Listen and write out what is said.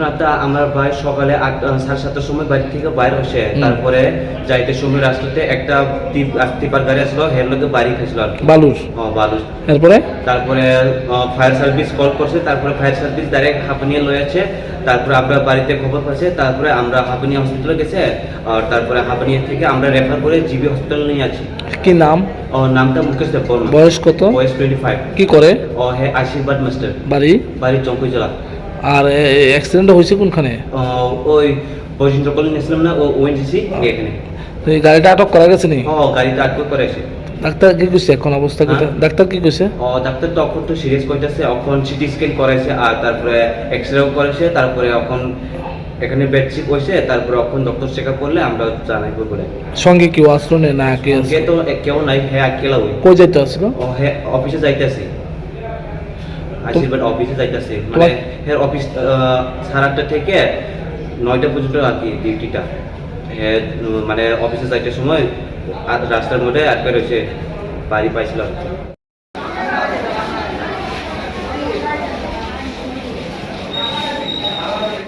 রাতে আমার ভাই সকালে সাড়ে সাতটার সময় বাড়ি থেকে বাইর হয়েছে তারপরে যাইতে সময় রাস্তাতে একটা টিপার গাড়ি আসলো হের লোকে বাড়ি খাইছিল আর বালুর? ও, বালু এরপরে? তারপরে ফায়ার সার্ভিস কল করছে তারপরে ফায়ার সার্ভিস ডাইরেক্ট হাঁপানিয়ে লয়েছে তারপরে আমরা বাড়িতে খবর পাচ্ছে তারপরে আমরা হাঁপানিয়া হসপিটালে গেছে আর তারপরে হাঁপানিয়া থেকে আমরা রেফার করে জিবি হসপিটাল নিয়ে আছি কি নাম? ও নামটা মুকেশ দেব বয়স কত? বয়স টোয়েন্টি ফাইভ কি করে? ও হে আশীর্বাদ মাস্টার বাড়ি? বাড়ির চঙ্কুই জেলা। আর অ্যাক্সিডেন্ট হয়েছে কোনখানে? ওই কলেজ নিয়েছিলাম না ও ওএনজিসি এখানে। তো এই গাড়িটা আটক করা গেছে নি? ও গাড়িতে আটক করেছে। ডাক্তার কি কইছে এখন অবস্থা কি হ্যাঁ? ডাক্তার কি কইছে? ও ডাক্তার তো এখন তো সিরিয়াস করতেছে এখন সিটি স্ক্যান করাইছে আর তারপরে এক্স রেও করেছে তারপরে এখন এখানে বেডশিট হয়েছে তারপরে এখন ডক্টর চেক আপ করলে আমরা বলে সঙ্গে কেউ আসলো না কে তো কেউ নাই হে একলা ওই। কই যাইতে আসলো? ও হে অফিসে যাইতেছে। আশীর্বাদ অফিসে যাইতেছে মানে হের অফিস আটটা থেকে নয়টা পর্যন্ত আর কি ডিউটিটা। মানে অফিসে যাইতে সময় রাস্তার মধ্যে আটকে রয়েছে বাড়ি পাইছিল আর।